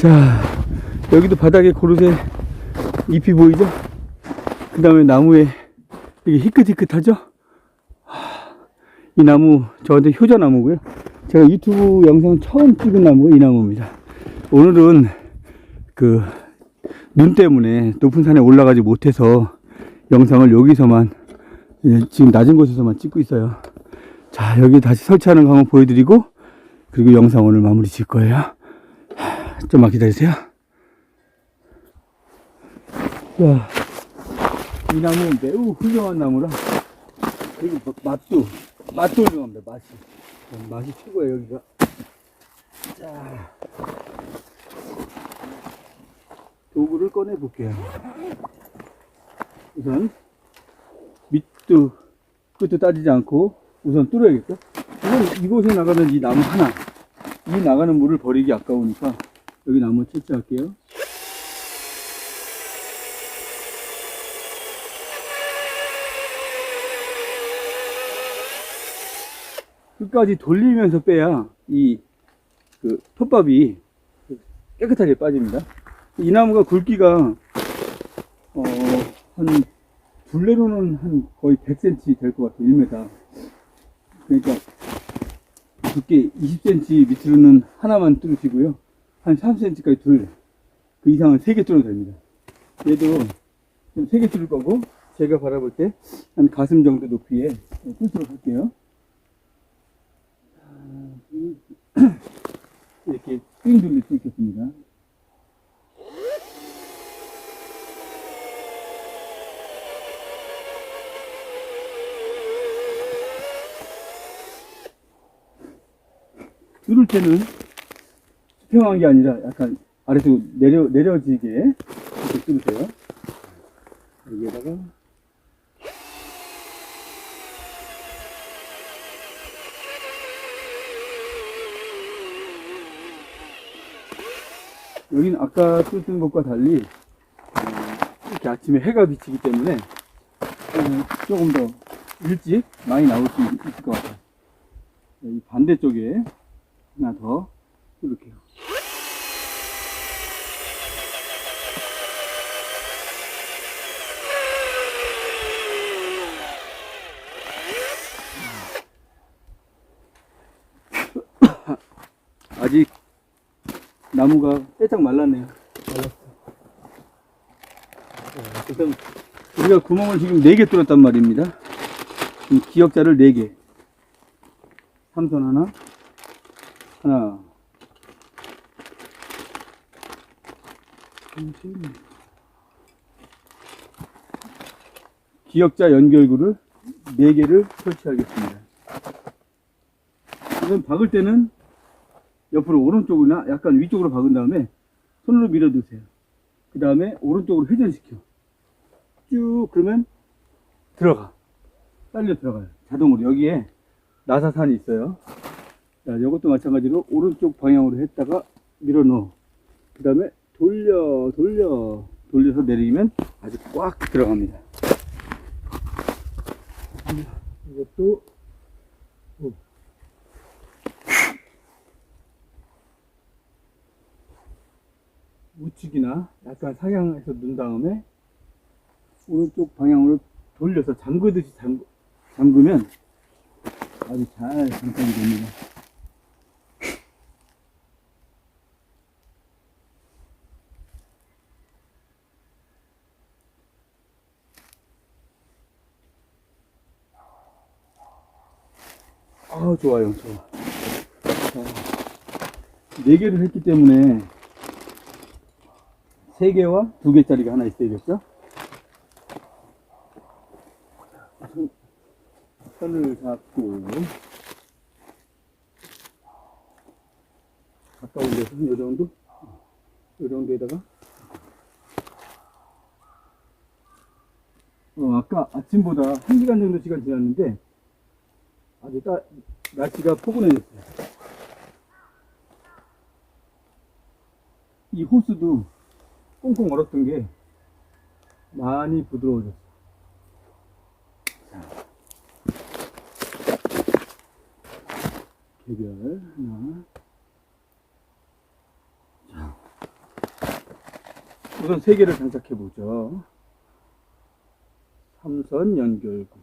자, 여기도 바닥에 고르쇠 잎이 보이죠? 그 다음에 나무에 이게 희끗희끗하죠? 하, 이 나무 저한테 효자나무고요. 제가 유튜브 영상 처음 찍은 나무가 이 나무입니다. 오늘은 그 눈 때문에 높은 산에 올라가지 못해서 영상을 여기서만 예, 지금 낮은 곳에서만 찍고 있어요. 자, 여기 다시 설치하는 거 한번 보여드리고 그리고 영상 오늘 마무리 질 거예요. 하, 좀만 기다리세요. 자, 이 나무는 매우 훌륭한 나무라 그리고 마- 맛도 맛도 훌륭합니다. 맛이 맛이 최고예요 여기가. 자, 도구를 꺼내 볼게요. 우선 밑도 끝도 따지지 않고 우선 뚫어야겠죠. 이곳에 나가는 이 나무 하나, 이 나가는 물을 버리기 아까우니까 여기 나무 채취할게요. 끝까지 돌리면서 빼야 이 그 톱밥이 깨끗하게 빠집니다. 이 나무가 굵기가 어, 한 둘레로는 한 거의 100cm 될 것 같아요. 1m. 그러니까 두께 20cm 밑으로는 하나만 뚫으시고요. 한 3cm까지 둘. 그 이상은 3개 뚫어도 됩니다. 얘도 좀 3개 뚫을 거고 제가 바라볼 때 한 가슴 정도 높이에 뚫도록 할게요. 자, 이렇게 삥 돌릴 수 있겠습니다. 뚫을 때는 수평한 게 아니라 약간 아래로 내려, 내려지게 이렇게 뚫으세요. 여기에다가 여기는 아까 뚫던 것과 달리 어, 이렇게 아침에 해가 비치기 때문에 어, 조금 더 일찍 많이 나올 수 있- 있을 것 같아요. 이 반대쪽에 하나 더 뚫을게요. 아직 나무가 빼짝 말랐네요. 일단 우리가 구멍을 지금 4개 뚫었단 말입니다. 이 기역자를 4개. 삼선 하나, 하나, 기역자 연결구를 4개를 설치하겠습니다. 우선 박을 때는 옆으로 오른쪽이나 약간 위쪽으로 박은 다음에 손으로 밀어두세요. 그 다음에 오른쪽으로 회전시켜. 쭉 그러면 들어가. 딸려 들어가요. 자동으로. 여기에 나사산이 있어요. 자, 이것도 마찬가지로 오른쪽 방향으로 했다가 밀어 넣어. 그 다음에 돌려, 돌려, 돌려서 내리면 아주 꽉 들어갑니다. 이것도 오. 우측이나 약간 상향해서 넣은 다음에 오른쪽 방향으로 돌려서 잠그듯이 잠, 잠그면 아주 잘 장착이 됩니다. 아 좋아요 좋아 자, 네 개를 했기 때문에 세 개와 두 개짜리가 하나 있어야겠죠? 손, 선을 잡고 가까운 데서 이 정도? 이 정도에다가 어, 아까 아침보다 한 시간 정도 시간 지났는데 아주 따, 날씨가 포근해졌어요. 이 호수도 꽁꽁 얼었던 게 많이 부드러워졌어. 자. 개별 하나. 자. 우선 세 개를 장착해 보죠. 삼선 연결구.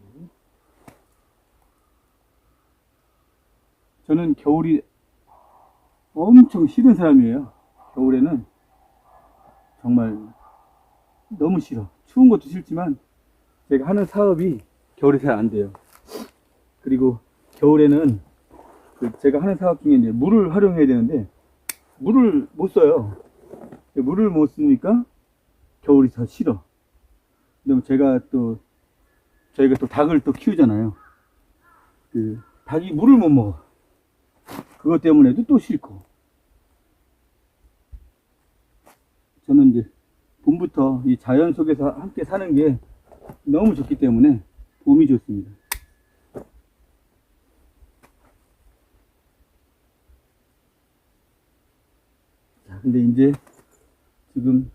저는 겨울이 엄청 싫은 사람이에요. 겨울에는 정말 너무 싫어. 추운 것도 싫지만 제가 하는 사업이 겨울에 잘 안 돼요. 그리고 겨울에는 그 제가 하는 사업 중에 이제 물을 활용해야 되는데 물을 못 써요. 물을 못 쓰니까 겨울이 더 싫어. 그다음에 제가 또 저희가 또 닭을 또 키우잖아요. 그 닭이 물을 못 먹어. 그것 때문에도 또 싫고. 저는 이제 봄부터 이 자연 속에서 함께 사는 게 너무 좋기 때문에 봄이 좋습니다. 자, 근데 이제 지금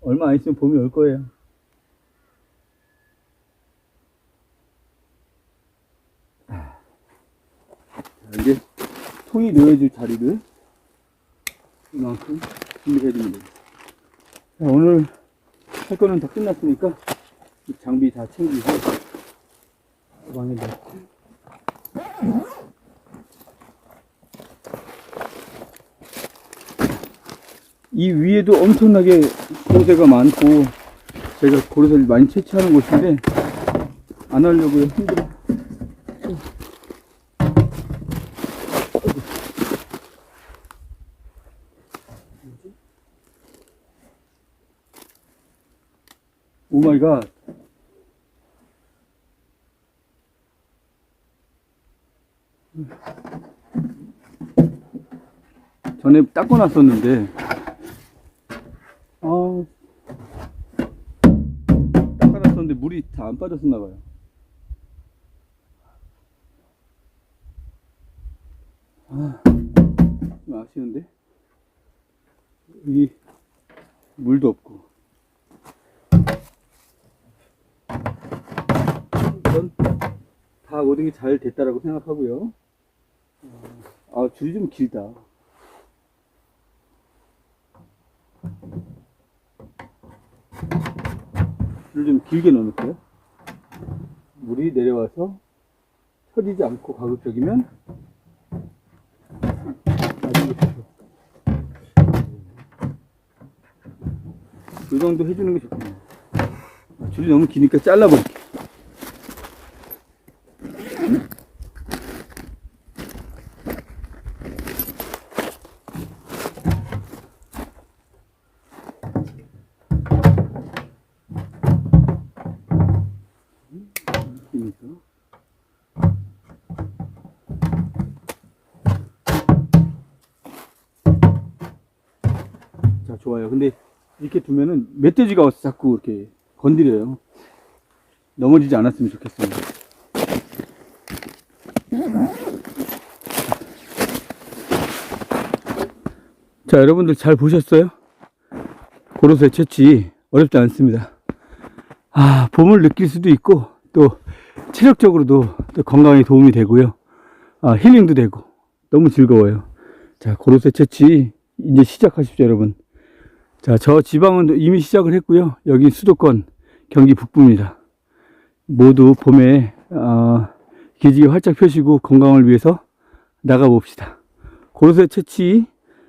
얼마 안 있으면 봄이 올 거예요. 자, 이제 통이 놓여줄 자리를 이만큼 준비해 주면 돼요. 자, 오늘 할 거는 다 끝났으니까 이 장비 다 챙기고 가방에 넣고 이 위에도 엄청나게 공세가 많고 제가 고래를 많이 채취하는 곳인데 안 하려고 힘들어 오 마이 갓. 전에 닦아놨었는데. 아. 닦아놨었는데 물이 다 안 빠졌었나봐요. 아, 좀 아쉬운데? 여기 물도 없고 전다 모든 게 잘 됐다라고 생각하고요. 아, 줄이 좀 길다. 줄을 좀 길게 넣어놓을게요. 물이 내려와서 터지지 않고 가급적이면. 이 정도 해주는 게 좋겠네요. 아, 줄이 너무 기니까 잘라버릴게요. 좋아요. 근데 이렇게 두면은 멧돼지가 와서 자꾸 이렇게 건드려요. 넘어지지 않았으면 좋겠습니다. 자, 여러분들 잘 보셨어요? 고로쇠 채취 어렵지 않습니다. 아, 봄을 느낄 수도 있고, 또 체력적으로도 또 건강에 도움이 되고요. 아, 힐링도 되고, 너무 즐거워요. 자, 고로쇠 채취 이제 시작하십시오, 여러분. 자, 저 지방은 이미 시작을 했고요. 여기 수도권 경기 북부입니다. 모두 봄에 어, 기지개 활짝 펴시고 건강을 위해서 나가봅시다. 고로쇠 채취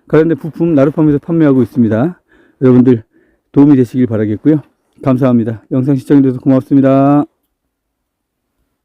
관련된 부품 나루팜에서 판매하고 있습니다. 여러분들 도움이 되시길 바라겠고요. 감사합니다. 영상 시청해주셔서 고맙습니다.